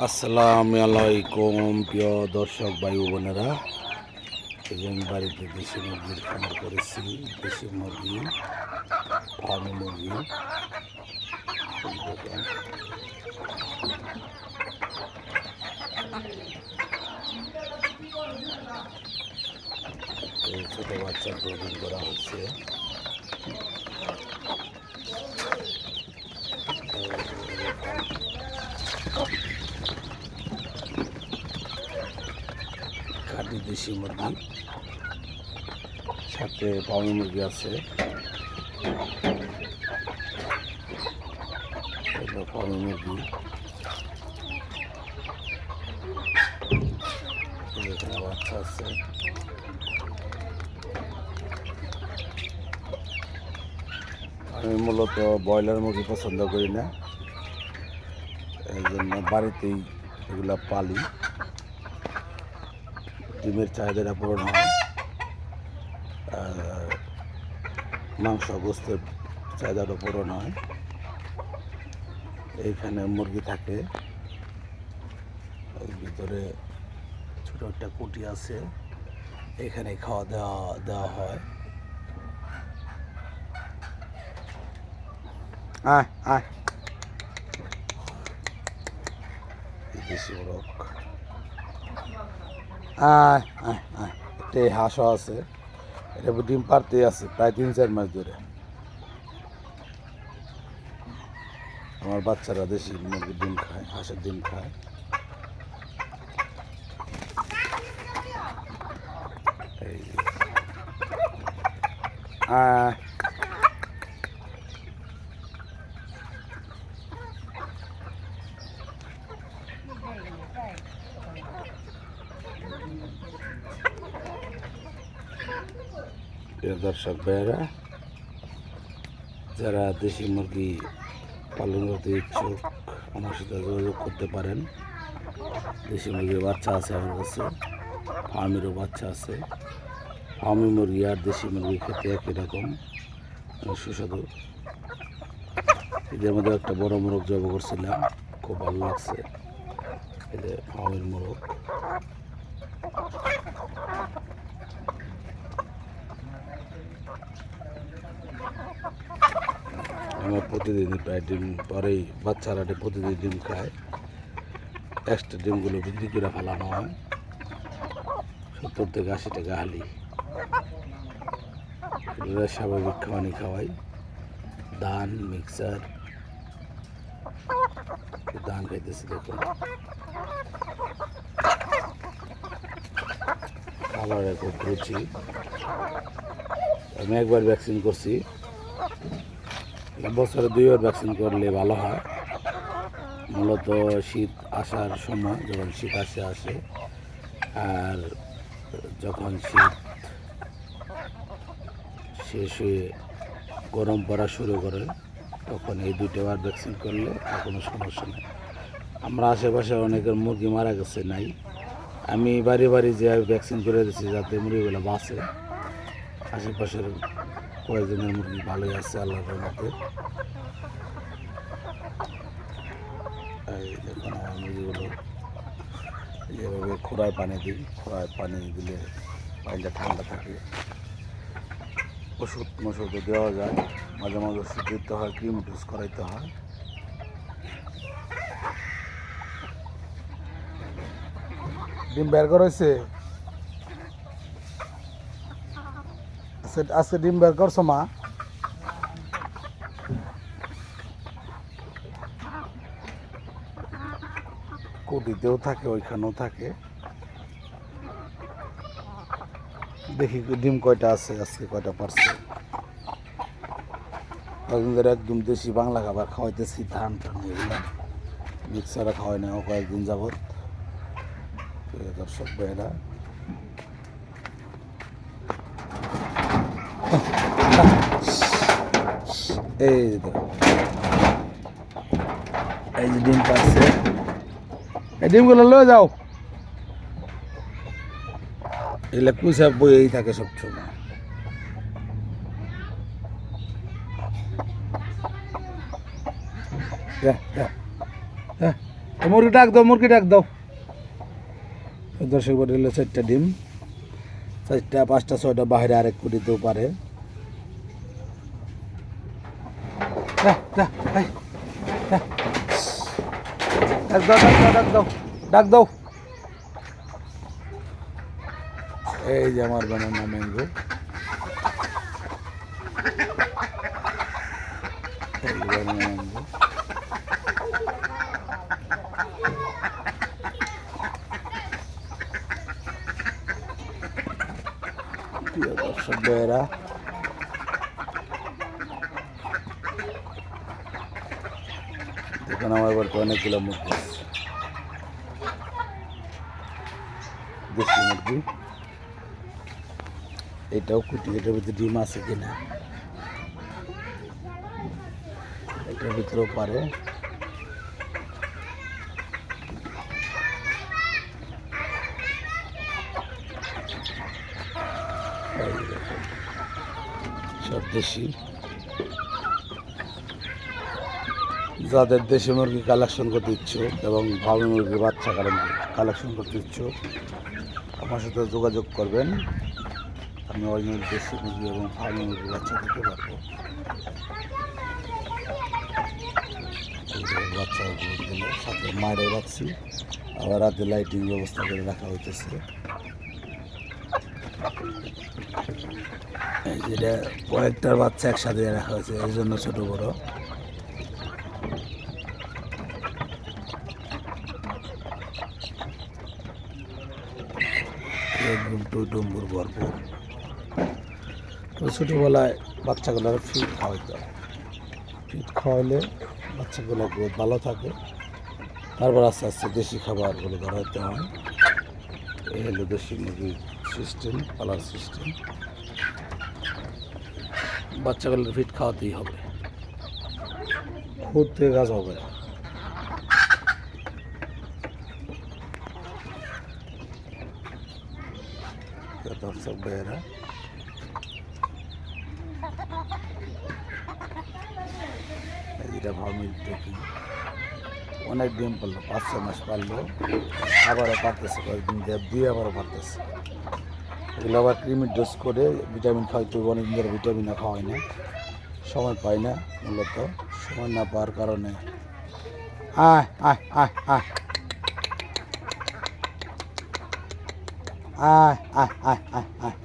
আসসালামু আলাইকুম, প্রিয় দর্শক ও বোনেরা। এবং বাড়িতে দেশি মুরগির খামার করেছি, দেশি মুরগি, ফার্মি মুরগি। ছোট বাচ্চা ব্রিডিং করা হচ্ছে। দেশি মুরগি সাথে পাউনি মুরগি আছে। পাউনি মুরগি। বাচ্চা আছে। আমি মূলত ব্রয়লার মুরগি পছন্দ করি না। এই জন্য বাড়িতেই এগুলা পালি। ডিমের চাহিদাটা পূরণ হয়। মাংস গোস্তের চাহিদাটা পূরণ হয়। এইখানে মুরগি থাকে। ওই ভিতরে ছোটো একটা কুটি আছে। এখানে খাওয়া দাওয়া, দেওয়া হয়। আয় আয়। দেশি মোরগ আয় আয় আয় একটা হাঁসও আছে। এটা ডিম পারতে আছে, প্রায় তিন, চার মাস ধরে। আমার বাচ্চারা দেশি মুরগির ডিম খায়, হাঁসের ডিম খায়। এই প্রিয় দর্শক ভাইয়েরা, যারা দেশি মুরগি পালন করতে ইচ্ছুক, আমার সাথে যোগাযোগ করতে পারেন। দেশি মুরগির বাচ্চা আছে আমার কাছে, ফার্মেরও বাচ্চা আছে। ফার্মি মুরগি আর দেশি মুরগি খেতে একই রকম অনেক সুস্বাদু। এদের মধ্যে একটা বড় মোরগ জব করছিলাম, খুব ভালো লাগছে। যে ফার্মের মোরগ আমার প্রতিদিনই প্রায় ডিম পরেই বাচ্চারা ডি- প্রতিদিন ডিম খায়। এক্সট্রা ডিমগুলো বিক্রি করে ফেলানো হয়। সত্তর থেকে আশি টাকা হালি। স্বাভাবিক খাওয়ানি খাওয়াই। ধান, মিক্সার। ধান খাইতেছে দেখুন। খাবারের খুব রুচি। আমি একবার ভ্যাকসিন করছি। বছরে দুইবার ভ্যাকসিন করলে ভালো হয়। মূলত শীত আসার সময় যখন শীত আসে আসে। আর যখন শীত শেষ হয়ে গরম পড়া শুরু করে, তখন এই দুইটাবার ভ্যাকসিন করলে কোনো সমস্যা নেই। আমরা আশেপাশে অনেকের মুরগি মারা গেছে, নাই। আমি বাড়ি বাড়ি যে ভ্যাকসিন করে দিচ্ছি যাতে মুরগিগুলো বাঁচে। আশেপাশের কয়েকজনের মুরগি ভালোই আছে, আল্লাহর মতে এই দেখুন আমার মুরগিগুলো। যেভাবে খোড়ায় পানি দিই, খোড়ায় পানি দিলে পানিটা ঠান্ডা থাকে। ওষুধ মশুধও দেওয়া যায়, মাঝে মাঝে ওষুধ দিতে হয় ক্রিম টুস করাইতে হয়। ডিম বের করেছে আজকে ডিম বের করছ, মা? কুটিতেও থাকে, ওইখানেও থাকে। দেখি ডিম কয়টা আছে, আজকে কয়টা পারছে? কয়েকদিন একদম দেশি বাংলা খাবার খাওয়াইতেছি, ধান টান এগুলো। মিক্সারে খাওয়াই না কয়েকদিন যাবত দর্শক, ভাইয়েরা। এই যে এই যে ডিম পাচ্ছে। এই ডিমগুলো লয়ে যাও। এগুলো কুইসা বইয়েই থাকে সব সময়। যা, যা, যা। এ মুরগি ডাক দাও মুরগি ডাক দাও। দর্শক বাড়ি চারটা ডিম। চারটা পাঁচটা ছয়টা বাইরে আরেক কোটি দিতেও পারে যা, যা, এই, যা। ডাক দাও ডাক দাও ডাক দাও এই যে আমার বানানো ম্যাঙ্গো প্রিয় দেখুন আমার বাড়িতে অনেকগুলো মুরগি আছে। দেশি মুরগি। এটাও কুটি, এটার ভিতরে ডিম আছে কিনা? এটার ভিতরেও পারে। সব দেশি। যাদের দেশি মুরগি কালেকশন করতে ইচ্ছুক এবং ভাবি মুরগির বাচ্চা কালেকশন করতে ইচ্ছুক, আমার সাথে যোগাযোগ করবেন। আমি অরিজিনাল দেশি মুরগি এবং ফার্মি মুরগির বাচ্চা দিতে পারব। এই বাচ্চা দিল সাথে মায়েরও রাখছি। আবার রাতে লাইটিং ব্যবস্থা করে রাখা হইতেছে। যেটা কয়েকটার বাচ্চা একসাথে রাখা হয়েছে, এই জন্য ছোট বড়। একদম ডম্বুর ভরপুর। তো ছোটোবেলায় বাচ্চাগুলোর ফিট খাওয়াইতে হয় ফিট খাওয়াইলে বাচ্চাগুলো গ্রোথ ভালো থাকে। তারপর আস্তে আস্তে দেশি খাবারগুলো ধরাইতে হয়। এই হলো দেশি মুরগির সিস্টেম পালার সিস্টেম বাচ্চাগুলোর ফিট খাওয়াতেই হবে। থেকে গাছ হবে তো ভাইয়েরা এই যেটা ভামির দেখি। অনেক ডিম পারল পাঁচ ছয় মাস পারল। আবারও পারতেছে, কয়েকদিন দিয়ে আবারও পারতেছে। এগুলো আবার ক্রিমির ডোজ করে ভিটামিন খাওয়াইতে হবে অনেকদিন ধরে ভিটামিনও খাওয়াই না। সময় পাই না, মূলত। সময় না পাওয়ার কারণে। আয় আয় আয় আয়। আয় আয় আয় আয় আয়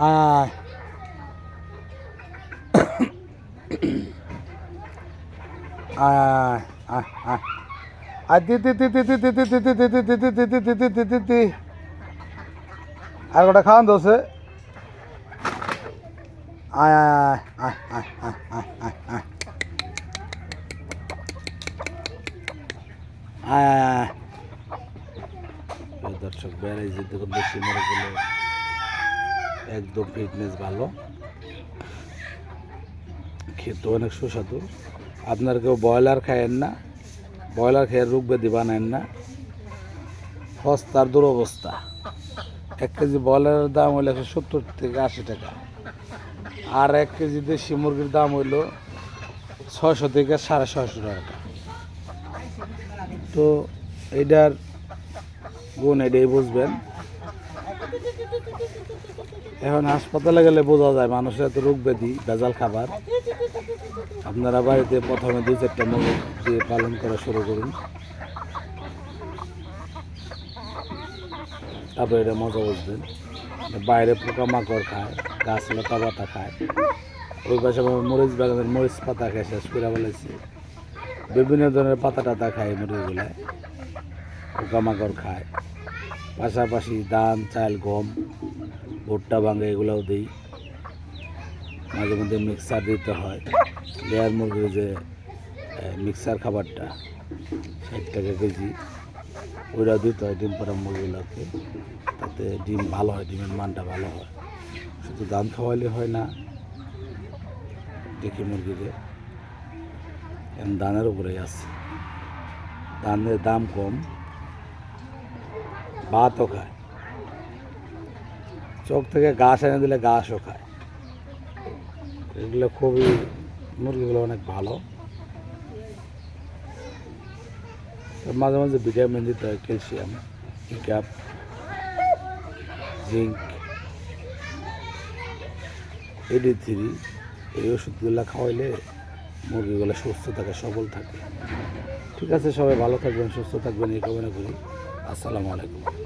আয় আয় আয় আয় আয় দি দি দি দি দি দি দি দি দি দি দি দি দি দি দি দি দি আর গোটা খাওয়ান দোষে আয় আয় আয় আয় আয় আয় আয় আয় আয় প্রিয় দর্শক বেড়াই যে দেখুন, দেশি মুরগিগুলো একদম ফিটনেস ভালো। খেতে অনেক সুস্বাদু। আপনার কেউ ব্রয়লার খায়েন না, ব্রয়লার খেয়ে রোগ ব্যাধি বানায়েন না। সস্তার দুরবস্থা। এক কেজি ব্রয়লারের দাম হইল একশো সত্তর থেকে আশি টাকা। আর এক কেজি দেশি মুরগির দাম হইল ছয়শো থেকে সাড়ে ছয়শো টাকা। তো এইটার গুণ এটাই বুঝবেন। এখন হাসপাতালে গেলে বোঝা যায় মানুষের এত রোগ ব্যাধি, ভেজাল খাবার। আপনারা বাড়িতে প্রথমে দুই চারটা মুরগি দিয়ে পালন করা শুরু করুন। তারপরে এটা মজা বুঝবেন। বাইরে পোকামাকড় খায়, গাছ লতা পাতা খায়। ওই পাশে মরিচ বাগানের মরিচ পাতা খায়, শেষ করে বলেছি। বিভিন্ন ধরনের পাতা টাতা খায় মুরগিগুলায় পোকামাকড় খায়। পাশাপাশি ধান, চাল, গম, ভুট্টা ভাঙে এগুলোও দিই। মাঝে মধ্যে মিক্সার দিতে হয়। লেয়ার মুরগির যে মিক্সার খাবারটা, ষাট টাকা কেজি, ওইটা দিতে হয় ডিম পাড়া মুরগিগুলোকে। তাতে ডিম ভালো হয়, ডিমের মানটা ভালো হয়। শুধু ধান খাওয়াইলে হয় না, দেখি মুরগিদের। এখন দানের উপরেই আছে। ধানের দাম কম। ভাতও খায়। চোখ থেকে গাছ এনে দিলে ঘাসও খায়। এগুলো খুবই, মুরগিগুলো অনেক ভালো। মাঝে মাঝে ভিটামিন দিতে হয়, calcium, cap zinc AD three এই ওষুধগুলো খাওয়াইলে মুরগিগুলো সুস্থ থাকে, সবল থাকে। ঠিক আছে, সবাই ভালো থাকবেন, সুস্থ থাকবেন, এই কামনা করি। আসসালামু আলাইকুম।